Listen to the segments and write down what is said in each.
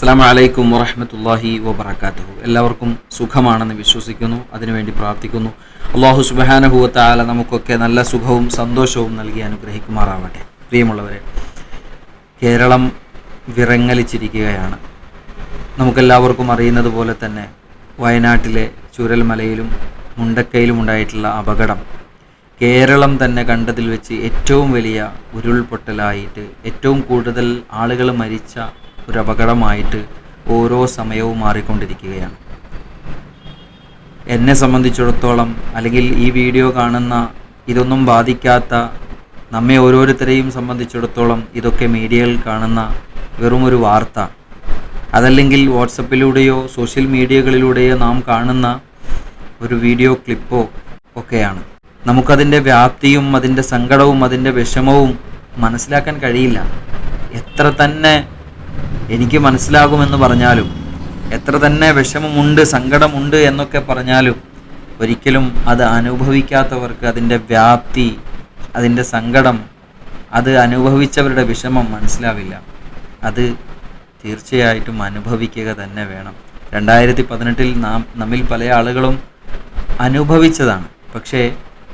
അസ്സാം വലൈക്കും വറഹമത്തല്ലാഹി വബർക്കാത്തു എല്ലാവർക്കും സുഖമാണെന്ന് വിശ്വസിക്കുന്നു അതിനുവേണ്ടി പ്രാർത്ഥിക്കുന്നു. അള്ളാഹു സുബാനഹുവത്താല നമുക്കൊക്കെ നല്ല സുഖവും സന്തോഷവും നൽകി അനുഗ്രഹിക്കുമാറാവട്ടെ. പ്രിയമുള്ളവരെ കേരളം വിറങ്ങലിച്ചിരിക്കുകയാണ്. നമുക്കെല്ലാവർക്കും അറിയുന്നത് പോലെ തന്നെ വയനാട്ടിലെ ചുരൽമലയിലും മുണ്ടക്കയിലും ഉണ്ടായിട്ടുള്ള അപകടം കേരളം തന്നെ കണ്ടതിൽ വെച്ച് ഏറ്റവും വലിയ ഉരുൾപൊട്ടലായിട്ട് ഏറ്റവും കൂടുതൽ ആളുകൾ മരിച്ച ഒരു അപകടമായിട്ട് ഓരോ സമയവും മാറിക്കൊണ്ടിരിക്കുകയാണ്. എന്നെ സംബന്ധിച്ചിടത്തോളം അല്ലെങ്കിൽ ഈ വീഡിയോ കാണുന്ന ഇതൊന്നും ബാധിക്കാത്ത നമ്മെ ഓരോരുത്തരെയും സംബന്ധിച്ചിടത്തോളം ഇതൊക്കെ മീഡിയയിൽ കാണുന്ന വെറും ഒരു വാർത്ത. അതല്ലെങ്കിൽ വാട്സപ്പിലൂടെയോ സോഷ്യൽ മീഡിയകളിലൂടെയോ നാം കാണുന്ന ഒരു വീഡിയോ ക്ലിപ്പോ ഒക്കെയാണ്. നമുക്കതിന്റെ വ്യാപ്തിയും അതിന്റെ സങ്കടവും അതിന്റെ വിഷമവും മനസ്സിലാക്കാൻ കഴിയില്ല. എത്ര തന്നെ എനിക്ക് മനസ്സിലാകുമെന്ന് പറഞ്ഞാലും എത്ര തന്നെ വിഷമമുണ്ട് സങ്കടമുണ്ട് എന്നൊക്കെ പറഞ്ഞാലും ഒരിക്കലും അത് അനുഭവിക്കാത്തവർക്ക് അതിന്റെ വ്യാപ്തി അതിന്റെ സങ്കടം അത് അനുഭവിച്ചവരുടെ വിഷമം മനസ്സിലാവില്ല. അത് തീർച്ചയായിട്ടും അനുഭവിക്കുക തന്നെ വേണം. രണ്ടായിരത്തി പതിനെട്ടിൽ നാം നമ്മിൽ പല ആളുകളും അനുഭവിച്ചതാണ്. പക്ഷേ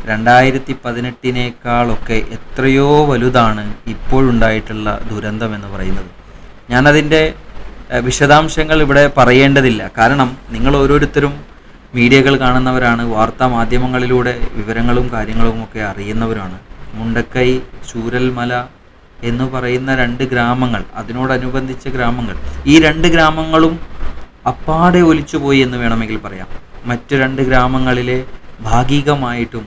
രണ്ടായിരത്തി പതിനെട്ടിനേക്കാളൊക്കെ എത്രയോ വലുതാണ് ഇപ്പോഴുണ്ടായിട്ടുള്ള ദുരന്തം എന്ന് പറയുന്നത്. ഞാനതിന്റെ വിശദാംശങ്ങൾ ഇവിടെ പറയേണ്ടതില്ല. കാരണം നിങ്ങൾ ഓരോരുത്തരും മീഡിയകൾ കാണുന്നവരാണ് വാർത്താ മാധ്യമങ്ങളിലൂടെ വിവരങ്ങളും കാര്യങ്ങളും ഒക്കെ അറിയുന്നവരാണ്. മുണ്ടക്കൈ ചൂരൽമല എന്ന് പറയുന്ന രണ്ട് ഗ്രാമങ്ങൾ അതിനോടനുബന്ധിച്ച ഗ്രാമങ്ങൾ. ഈ രണ്ട് ഗ്രാമങ്ങളും അപ്പാടെ ഒലിച്ചുപോയി എന്ന് വേണമെങ്കിൽ പറയാം. മറ്റു രണ്ട് ഗ്രാമങ്ങളിലെ ഭാഗികമായിട്ടും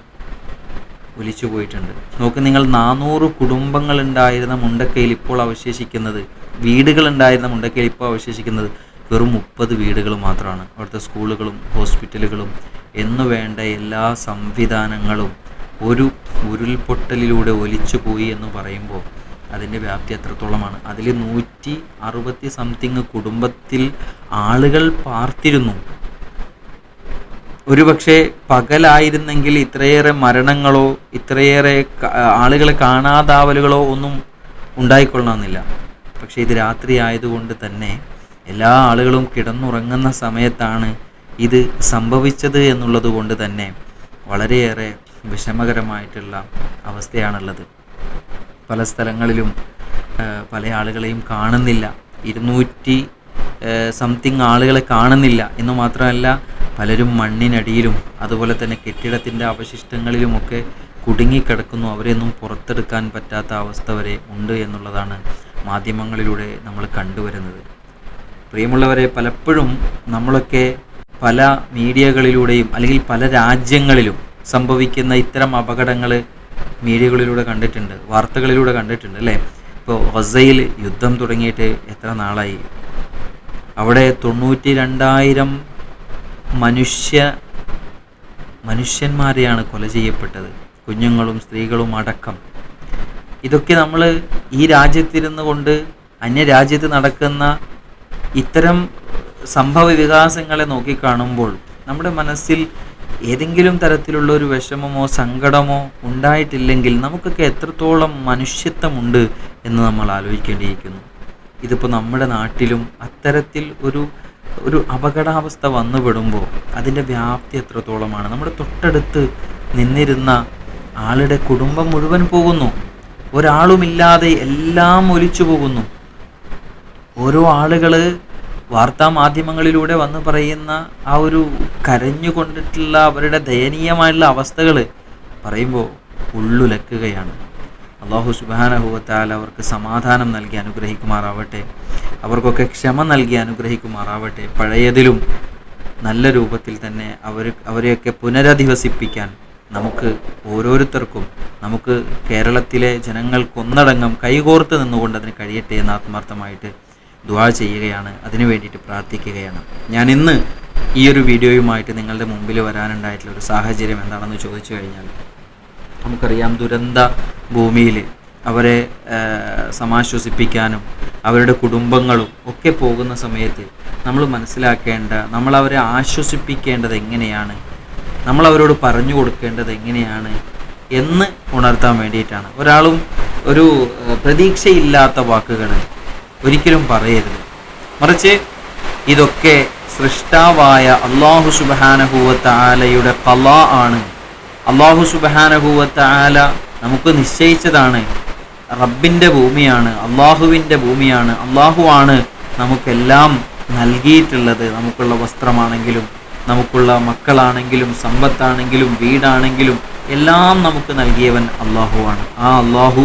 ഒലിച്ചു പോയിട്ടുണ്ട് നോക്ക് നിങ്ങൾ നാനൂറ് കുടുംബങ്ങൾ ഉണ്ടായിരുന്ന മുണ്ടക്കയിൽ ഇപ്പോൾ അവശേഷിക്കുന്നത് വീടുകൾ ഉണ്ടായിരുന്ന മുണ്ടക്കയിൽ ഇപ്പോൾ അവശേഷിക്കുന്നത് വെറും മുപ്പത് വീടുകൾ മാത്രമാണ്. അവിടുത്തെ സ്കൂളുകളും ഹോസ്പിറ്റലുകളും എന്നു വേണ്ട എല്ലാ സംവിധാനങ്ങളും ഒരു ഉരുൾപൊട്ടലിലൂടെ ഒലിച്ചു പോയി എന്ന് പറയുമ്പോൾ അതിന്റെ വ്യാപ്തി എത്രത്തോളമാണ്. അതിൽ നൂറ്റി അറുപത്തി സംതിങ് കുടുംബത്തിൽ ആളുകൾ പാർത്തിരുന്നു. ഒരുപക്ഷെ പകലായിരുന്നെങ്കിൽ ഇത്രയേറെ മരണങ്ങളോ ഇത്രയേറെ ആളുകളെ കാണാതാവലുകളോ ഒന്നും ഉണ്ടായിക്കൊള്ളണമെന്നില്ല പക്ഷേ ഇത് രാത്രി ആയതുകൊണ്ട് തന്നെ എല്ലാ ആളുകളും കിടന്നുറങ്ങുന്ന സമയത്താണ് ഇത് സംഭവിച്ചത് എന്നുള്ളത് കൊണ്ട് തന്നെ വളരെയേറെ വിഷമകരമായിട്ടുള്ള അവസ്ഥയാണുള്ളത്. പല സ്ഥലങ്ങളിലും പല ആളുകളെയും കാണുന്നില്ല. ഇരുന്നൂറ്റി സംതിങ് ആളുകളെ കാണുന്നില്ല എന്ന് മാത്രമല്ല പലരും മണ്ണിനടിയിലും അതുപോലെ തന്നെ കെട്ടിടത്തിന്റെ അവശിഷ്ടങ്ങളിലുമൊക്കെ കുടുങ്ങിക്കിടക്കുന്നു. അവരെയൊന്നും പുറത്തെടുക്കാൻ പറ്റാത്ത അവസ്ഥ വരെ ഉണ്ട് എന്നുള്ളതാണ് മാധ്യമങ്ങളിലൂടെ നമ്മൾ കണ്ടുവരുന്നത്. പ്രിയമുള്ളവരെ പലപ്പോഴും നമ്മളൊക്കെ പല മീഡിയകളിലൂടെയും അല്ലെങ്കിൽ പല രാജ്യങ്ങളിലും സംഭവിക്കുന്ന ഇത്തരം അപകടങ്ങൾ മീഡിയകളിലൂടെ കണ്ടിട്ടുണ്ട് വാർത്തകളിലൂടെ കണ്ടിട്ടുണ്ട് അല്ലേ? ഇപ്പോൾ ഗസയിൽ യുദ്ധം തുടങ്ങിയിട്ട് എത്ര നാളായി? അവിടെ തൊണ്ണൂറ്റി രണ്ടായിരം മനുഷ്യ മനുഷ്യന്മാരെയാണ് കൊല ചെയ്യപ്പെട്ടത്. കുഞ്ഞുങ്ങളും സ്ത്രീകളും അടക്കം. ഇതൊക്കെ നമ്മൾ ഈ രാജ്യത്തിരുന്നു കൊണ്ട് അന്യരാജ്യത്ത് നടക്കുന്ന ഇത്തരം സംഭവ വികാസങ്ങളെ നോക്കിക്കാണുമ്പോൾ നമ്മുടെ മനസ്സിൽ ഏതെങ്കിലും തരത്തിലുള്ള ഒരു വിഷമമോ സങ്കടമോ ഉണ്ടായിട്ടില്ലെങ്കിൽ നമുക്കൊക്കെ എത്രത്തോളം മനുഷ്യത്വമുണ്ട് എന്ന് നമ്മൾ ആലോചിക്കേണ്ടിയിരിക്കുന്നു. ഇതിപ്പോൾ നമ്മുടെ നാട്ടിലും അത്തരത്തിൽ ഒരു ഒരു അപകടാവസ്ഥ വന്നുപെടുമ്പോൾ അതിന്റെ വ്യാപ്തി എത്രത്തോളമാണ്? നമ്മുടെ തൊട്ടടുത്ത് നിന്നിരുന്ന ആളുടെ കുടുംബം മുഴുവൻ പോകുന്നു. ഒരാളുമില്ലാതെ എല്ലാം ഒലിച്ചു പോകുന്നു. ഓരോ ആളുകൾ വാർത്താ മാധ്യമങ്ങളിലൂടെ വന്ന് പറയുന്ന ആ ഒരു കരഞ്ഞുകൊണ്ടിട്ടുള്ള അവരുടെ ദയനീയമായിട്ടുള്ള അവസ്ഥകൾ പറയുമ്പോൾ ഉള്ളുലക്കുകയാണ്. അള്ളാഹു സുബാനഹുവത്താൽ അവർക്ക് സമാധാനം നൽകി അനുഗ്രഹിക്കുമാറാവട്ടെ. അവർക്കൊക്കെ ക്ഷമ നൽകി അനുഗ്രഹിക്കുമാറാവട്ടെ. പഴയതിലും നല്ല രൂപത്തിൽ തന്നെ അവർ അവരെയൊക്കെ പുനരധിവസിപ്പിക്കാൻ നമുക്ക് ഓരോരുത്തർക്കും നമുക്ക് കേരളത്തിലെ ജനങ്ങൾക്കൊന്നടങ്കം കൈകോർത്ത് നിന്നുകൊണ്ട് അതിന് കഴിയട്ടെ എന്ന് ആത്മാർത്ഥമായിട്ട് ദുആ ചെയ്യുകയാണ്. അതിനു വേണ്ടിയിട്ട് പ്രാർത്ഥിക്കുകയാണ്. ഞാൻ ഇന്ന് ഈ ഒരു വീഡിയോയുമായിട്ട് നിങ്ങളുടെ മുമ്പിൽ വരാനുണ്ടായിട്ടുള്ള ഒരു സാഹചര്യം എന്താണെന്ന് ചോദിച്ചു കഴിഞ്ഞാൽ നമുക്കറിയാം ദുരന്ത ഭൂമിയിൽ അവരെ സമാശ്വസിപ്പിക്കാനും അവരുടെ കുടുംബങ്ങളും ഒക്കെ പോകുന്ന സമയത്ത് നമ്മൾ മനസ്സിലാക്കേണ്ട നമ്മൾ അവരെ ആശ്വസിപ്പിക്കേണ്ടത് എങ്ങനെയാണ്? നമ്മൾ അവരോട് പറഞ്ഞു കൊടുക്കേണ്ടത് എങ്ങനെയാണ് എന്ന് ഉണർത്താൻ വേണ്ടിയിട്ടാണ്. ഒരാളും ഒരു പ്രതീക്ഷയില്ലാത്ത വാക്കുകൾ ഒരിക്കലും പറയരുത്. മറിച്ച് ഇതൊക്കെ സൃഷ്ടാവായ അള്ളാഹു സുബാനഹൂവത്ത ആലയുടെ കല ആണ്. അള്ളാഹു സുബാനഹൂവത്ത ആല നമുക്ക് നിശ്ചയിച്ചതാണ്. റബ്ബിന്റെ ഭൂമിയാണ് അള്ളാഹുവിന്റെ ഭൂമിയാണ് അള്ളാഹു ആണ് നമുക്കെല്ലാം നൽകിയിട്ടുള്ളത്. നമുക്കുള്ള വസ്ത്രമാണെങ്കിലും നമുക്കുള്ള മക്കളാണെങ്കിലും സമ്പത്താണെങ്കിലും വീടാണെങ്കിലും എല്ലാം നമുക്ക് നൽകിയവൻ അള്ളാഹുവാണ് ആ അള്ളാഹു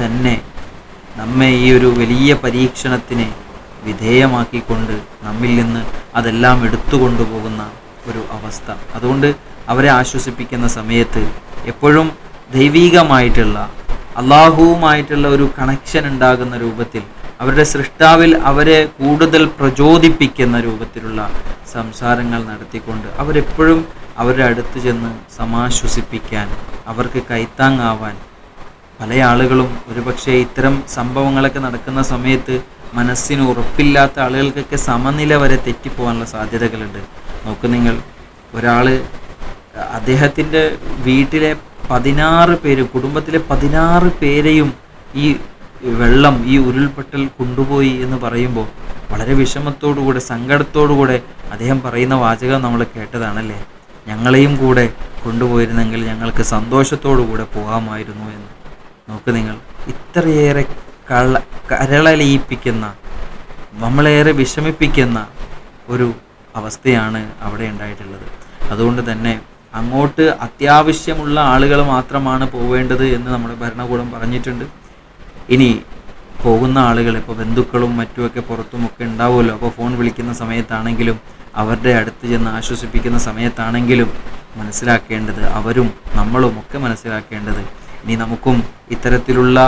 തന്നെ നമ്മെ ഈ ഒരു വലിയ പരീക്ഷണത്തിന് വിധേയമാക്കിക്കൊണ്ട് നമ്മിൽ നിന്ന് അതെല്ലാം എടുത്തു കൊണ്ടുപോകുന്ന ഒരു അവസ്ഥ. അതുകൊണ്ട് അവരെ ആശ്വസിപ്പിക്കുന്ന സമയത്ത് എപ്പോഴും ദൈവീകമായിട്ടുള്ള അള്ളാഹുവുമായിട്ടുള്ള ഒരു കണക്ഷൻ ഉണ്ടാകുന്ന രൂപത്തിൽ അവരുടെ സൃഷ്ടാവിൽ അവരെ കൂടുതൽ പ്രചോദിപ്പിക്കുന്ന രൂപത്തിലുള്ള സംസാരങ്ങൾ നടത്തിക്കൊണ്ട് അവരെപ്പോഴും അവരുടെ അടുത്ത് ചെന്ന് സമാശ്വസിപ്പിക്കാൻ അവർക്ക് കൈത്താങ്ങാവാൻ പല ആളുകളും ഒരുപക്ഷെ ഇത്തരം സംഭവങ്ങളൊക്കെ നടക്കുന്ന സമയത്ത് മനസ്സിന് ഉറപ്പില്ലാത്ത ആളുകൾക്കൊക്കെ സമനില വരെ തെറ്റിപ്പോകാനുള്ള സാധ്യതകളുണ്ട്. നോക്ക് നിങ്ങൾ ഒരാൾ അദ്ദേഹത്തിന്റെ വീട്ടിലെ പതിനാറ് പേര് കുടുംബത്തിലെ പതിനാറ് പേരെയും ഈ വെള്ളം ഈ ഉരുൾപൊട്ടൽ കൊണ്ടുപോയി എന്ന് പറയുമ്പോൾ വളരെ വിഷമത്തോടുകൂടെ സങ്കടത്തോടുകൂടെ അദ്ദേഹം പറയുന്ന വാചകം നമ്മൾ കേട്ടതാണല്ലേ? ഞങ്ങളെയും കൂടെ കൊണ്ടുപോയിരുന്നെങ്കിൽ ഞങ്ങൾക്ക് സന്തോഷത്തോടു കൂടെ പോകാമായിരുന്നു എന്ന്. നോക്ക് നിങ്ങൾ ഇത്രയേറെ കള കരളലിയിപ്പിക്കുന്ന നമ്മളേറെ വിഷമിപ്പിക്കുന്ന ഒരു അവസ്ഥയാണ് അവിടെ ഉണ്ടായിട്ടുള്ളത്. അതുകൊണ്ട് തന്നെ അങ്ങോട്ട് അത്യാവശ്യമുള്ള ആളുകൾ മാത്രമാണ് പോവേണ്ടത് എന്ന് നമ്മുടെ ഭരണകൂടം പറഞ്ഞിട്ടുണ്ട്. ഇനി പോകുന്ന ആളുകൾ ഇപ്പോൾ ബന്ധുക്കളും മറ്റുമൊക്കെ പുറത്തുമൊക്കെ ഉണ്ടാവുമല്ലോ. അപ്പോൾ ഫോൺ വിളിക്കുന്ന സമയത്താണെങ്കിലും അവരുടെ അടുത്ത് ചെന്ന് ആശ്വസിപ്പിക്കുന്ന സമയത്താണെങ്കിലും മനസ്സിലാക്കേണ്ടത് അവരും നമ്മളും ഒക്കെ മനസ്സിലാക്കേണ്ടത്. ഇനി നമുക്കും ഇത്തരത്തിലുള്ള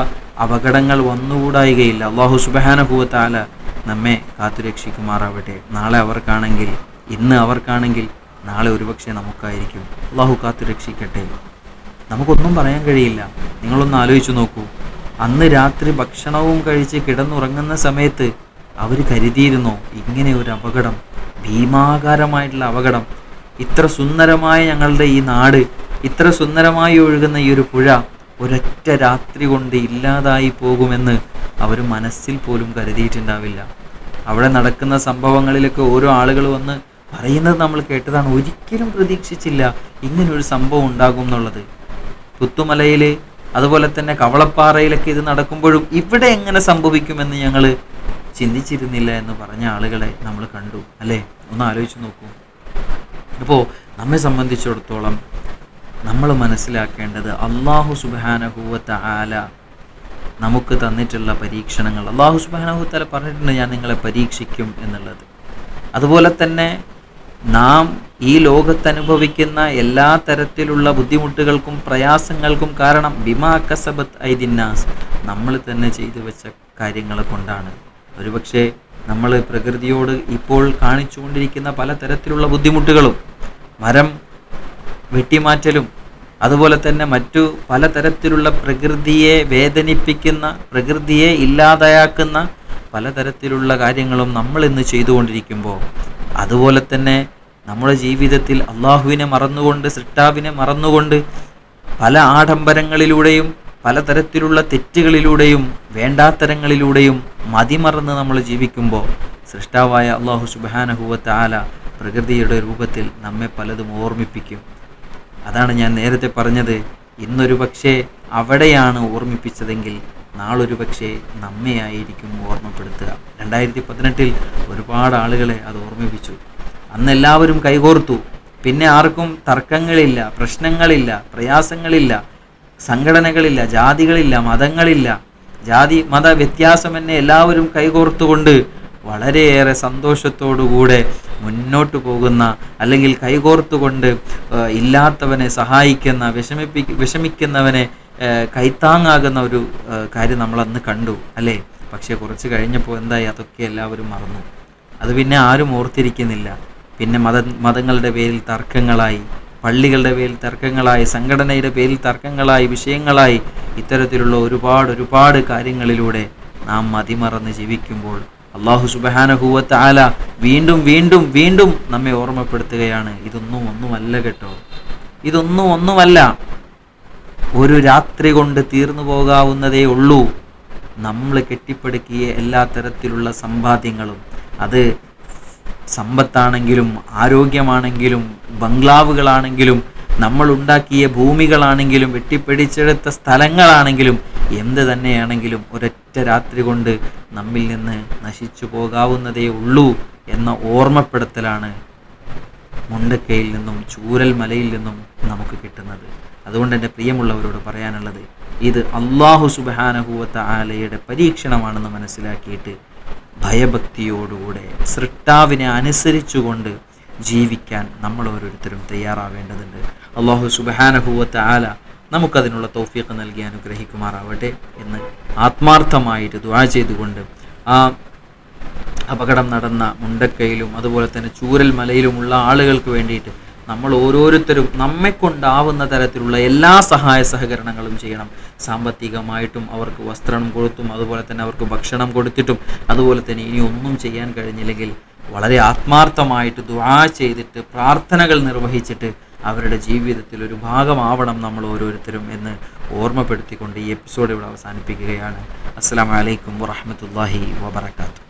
അപകടങ്ങൾ വന്നുകൂടായികയില്ല. അള്ളാഹു സുബഹാനഭൂവത്താല നമ്മെ കാത്തുരക്ഷിക്കുമാറാവട്ടെ. നാളെ അവർക്കാണെങ്കിൽ ഇന്ന് അവർക്കാണെങ്കിൽ നാളെ ഒരുപക്ഷെ നമുക്കായിരിക്കും. അള്ളാഹു കാത്തുരക്ഷിക്കട്ടെ. നമുക്കൊന്നും പറയാൻ കഴിയില്ല. നിങ്ങളൊന്ന് ആലോചിച്ചു നോക്കൂ. അന്ന് രാത്രി ഭക്ഷണവും കഴിച്ച് കിടന്നുറങ്ങുന്ന സമയത്ത് അവർ കരുതിയിരുന്നോ ഇങ്ങനെ ഒരു അപകടം ഭീമാകാരമായിട്ടുള്ള അപകടം. ഇത്ര സുന്ദരമായ ഞങ്ങളുടെ ഈ നാട് ഇത്ര സുന്ദരമായി ഒഴുകുന്ന ഈ ഒരു പുഴ ഒരൊറ്റ രാത്രി കൊണ്ട് ഇല്ലാതായി പോകുമെന്ന് അവർ മനസ്സിൽ പോലും കരുതിയിട്ടുണ്ടാവില്ല. അവിടെ നടക്കുന്ന സംഭവങ്ങളിലൊക്കെ ഓരോ ആളുകൾ വന്ന് പറയുന്നത് നമ്മൾ കേട്ടതാണ്. ഒരിക്കലും പ്രതീക്ഷിച്ചില്ല ഇങ്ങനൊരു സംഭവം ഉണ്ടാകും എന്നുള്ളത്. പുത്തുമലയിൽ അതുപോലെ തന്നെ കവളപ്പാറയിലൊക്കെ ഇത് നടക്കുമ്പോഴും ഇവിടെ എങ്ങനെ സംഭവിക്കുമെന്ന് ഞങ്ങൾ ചിന്തിച്ചിരുന്നില്ല എന്ന് പറഞ്ഞ ആളുകളെ നമ്മൾ കണ്ടു അല്ലേ? ഒന്ന് ആലോചിച്ച് നോക്കൂ. അപ്പോൾ നമ്മെ സംബന്ധിച്ചിടത്തോളം നമ്മൾ മനസ്സിലാക്കേണ്ടത് അള്ളാഹു സുബാനഹൂവത്ത ആല നമുക്ക് തന്നിട്ടുള്ള പരീക്ഷണങ്ങൾ. അള്ളാഹു സുബാനഹുത്തല പറഞ്ഞിട്ടുണ്ട് ഞാൻ നിങ്ങളെ പരീക്ഷിക്കും എന്നുള്ളത്. അതുപോലെ തന്നെ നാം ഈ ലോകത്ത് അനുഭവിക്കുന്ന എല്ലാ തരത്തിലുള്ള ബുദ്ധിമുട്ടുകൾക്കും പ്രയാസങ്ങൾക്കും കാരണം ബിമാ കസബത്ത് ഐദിന്നാസ്. നമ്മൾ തന്നെ ചെയ്തു വെച്ച കാര്യങ്ങൾ കൊണ്ടാണ്. ഒരുപക്ഷെ നമ്മൾ പ്രകൃതിയോട് ഇപ്പോൾ കാണിച്ചുകൊണ്ടിരിക്കുന്ന പല തരത്തിലുള്ള ബുദ്ധിമുട്ടുകളും മരം വെട്ടിമാറ്റലും അതുപോലെ തന്നെ മറ്റു പലതരത്തിലുള്ള പ്രകൃതിയെ വേദനിപ്പിക്കുന്ന പ്രകൃതിയെ ഇല്ലാതെയാക്കുന്ന പലതരത്തിലുള്ള കാര്യങ്ങളും നമ്മൾ ഇന്ന് ചെയ്തുകൊണ്ടിരിക്കുമ്പോൾ അതുപോലെ തന്നെ നമ്മുടെ ജീവിതത്തിൽ അള്ളാഹുവിനെ മറന്നുകൊണ്ട് സൃഷ്ടാവിനെ മറന്നുകൊണ്ട് പല ആഡംബരങ്ങളിലൂടെയും പലതരത്തിലുള്ള തെറ്റുകളിലൂടെയും വേണ്ടാത്തരങ്ങളിലൂടെയും മതിമറന്ന് നമ്മൾ ജീവിക്കുമ്പോൾ സൃഷ്ടാവായ അള്ളാഹു സുബാനഹുവത്ത് ആല പ്രകൃതിയുടെ രൂപത്തിൽ നമ്മെ പലതും ഓർമ്മിപ്പിക്കും. അതാണ് ഞാൻ നേരത്തെ പറഞ്ഞത്. ഇന്നൊരു പക്ഷേ അവിടെയാണ് ഓർമ്മിപ്പിച്ചതെങ്കിൽ നാളൊരു പക്ഷേ നമ്മയായിരിക്കും ഓർമ്മപ്പെടുത്തുക. രണ്ടായിരത്തി പതിനെട്ടിൽ ഒരുപാട് ആളുകളെ അത് ഓർമ്മിപ്പിച്ചു. അന്ന് എല്ലാവരും കൈകോർത്തു. പിന്നെ ആർക്കും തർക്കങ്ങളില്ല പ്രശ്നങ്ങളില്ല പ്രയാസങ്ങളില്ല സംഘടനകളില്ല ജാതികളില്ല മതങ്ങളില്ല. ജാതി മത വ്യത്യാസം എന്നെ എല്ലാവരും കൈകോർത്തുകൊണ്ട് വളരെയേറെ സന്തോഷത്തോടുകൂടെ മുന്നോട്ട് പോകുന്ന അല്ലെങ്കിൽ കൈകോർത്തുകൊണ്ട് ഇല്ലാത്തവനെ സഹായിക്കുന്ന വിഷമിപ്പി വിഷമിക്കുന്നവനെ കൈത്താങ്ങാകുന്ന ഒരു കാര്യം നമ്മൾ അന്ന് കണ്ടു അല്ലേ? പക്ഷേ കുറച്ച് കഴിഞ്ഞപ്പോൾ എന്തായി? അതൊക്കെ എല്ലാവരും മറന്നു. അത് പിന്നെ ആരും ഓർത്തിരിക്കുന്നില്ല. പിന്നെ മത മതങ്ങളുടെ പേരിൽ തർക്കങ്ങളായി പള്ളികളുടെ പേരിൽ തർക്കങ്ങളായി സംഘടനയുടെ പേരിൽ തർക്കങ്ങളായി വിഷയങ്ങളായി ഇത്തരത്തിലുള്ള ഒരുപാട് ഒരുപാട് കാര്യങ്ങളിലൂടെ നാം മതിമറന്ന് ജീവിക്കുമ്പോൾ അള്ളാഹു സുബഹാനഹൂവത്ത് ആല വീണ്ടും വീണ്ടും വീണ്ടും നമ്മെ ഓർമ്മപ്പെടുത്തുകയാണ്. ഇതൊന്നും ഒന്നുമല്ല കേട്ടോ. ഇതൊന്നും ഒന്നുമല്ല. ഒരു രാത്രി കൊണ്ട് തീർന്നു പോകാവുന്നതേ ഉള്ളൂ. നമ്മൾ കെട്ടിപ്പടുക്കിയ എല്ലാ തരത്തിലുള്ള സമ്പാദ്യങ്ങളും. അത് സമ്പത്താണെങ്കിലും ആരോഗ്യമാണെങ്കിലും ബംഗ്ലാവുകളാണെങ്കിലും നമ്മൾ ഉണ്ടാക്കിയ ഭൂമികളാണെങ്കിലും വെട്ടിപ്പിടിച്ചെടുത്ത സ്ഥലങ്ങളാണെങ്കിലും എന്ത് തന്നെയാണെങ്കിലും ഒരൊറ്റ രാത്രി കൊണ്ട് നമ്മിൽ നിന്ന് നശിച്ചു പോകാവുന്നതേ ഉള്ളൂ എന്ന ഓർമ്മപ്പെടുത്തലാണ് മുണ്ടക്കയിൽ നിന്നും ചൂരൽ മലയിൽ നിന്നും നമുക്ക് കിട്ടുന്നത്. അതുകൊണ്ട് എന്റെ പ്രിയമുള്ളവരോട് പറയാനുള്ളത് ഇത് അള്ളാഹു സുബാനഹുവത്ത ആലയുടെ പരീക്ഷണമാണെന്ന് മനസ്സിലാക്കിയിട്ട് ഭയഭക്തിയോടുകൂടെ സൃഷ്ടാവിനെ അനുസരിച്ചുകൊണ്ട് ജീവിക്കാൻ നമ്മൾ ഓരോരുത്തരും തയ്യാറാവേണ്ടതുണ്ട്. അള്ളാഹു സുബാനഹുവത്ത ആല നമുക്കതിനുള്ള തൗഫീഖ് നൽകി അനുഗ്രഹിക്കുമാറാവട്ടെ എന്ന് ആത്മാർത്ഥമായിട്ട് ദുആ ചെയ്തുകൊണ്ട് ആ അപകടം നടന്ന മുണ്ടക്കയിലും അതുപോലെ തന്നെ ചൂരൽ മലയിലുമുള്ള ആളുകൾക്ക് വേണ്ടിയിട്ട് നമ്മൾ ഓരോരുത്തരും നമ്മെ കൊണ്ടാവുന്ന തരത്തിലുള്ള എല്ലാ സഹായ സഹകരണങ്ങളും ചെയ്യണം. സാമ്പത്തികമായിട്ടും അവർക്ക് വസ്ത്രം കൊടുത്തും അതുപോലെ തന്നെ അവർക്ക് ഭക്ഷണം കൊടുത്തിട്ടും അതുപോലെ തന്നെ ഇനി ഒന്നും ചെയ്യാൻ കഴിഞ്ഞില്ലെങ്കിൽ വളരെ ആത്മാർത്ഥമായിട്ട് ദുആ ചെയ്തിട്ട് പ്രാർത്ഥനകൾ നിർവഹിച്ചിട്ട് അവരുടെ ജീവിതത്തിൽ ഒരു ഭാഗമാവണം നമ്മൾ ഓരോരുത്തരും എന്ന് ഓർമ്മപ്പെടുത്തിക്കൊണ്ട് ഈ എപ്പിസോഡ് ഇവിടെ അവസാനിപ്പിക്കുകയാണ്. അസ്സാം വലൈക്കും വറഹമത്തല്ലാഹി വബർക്കാത്തു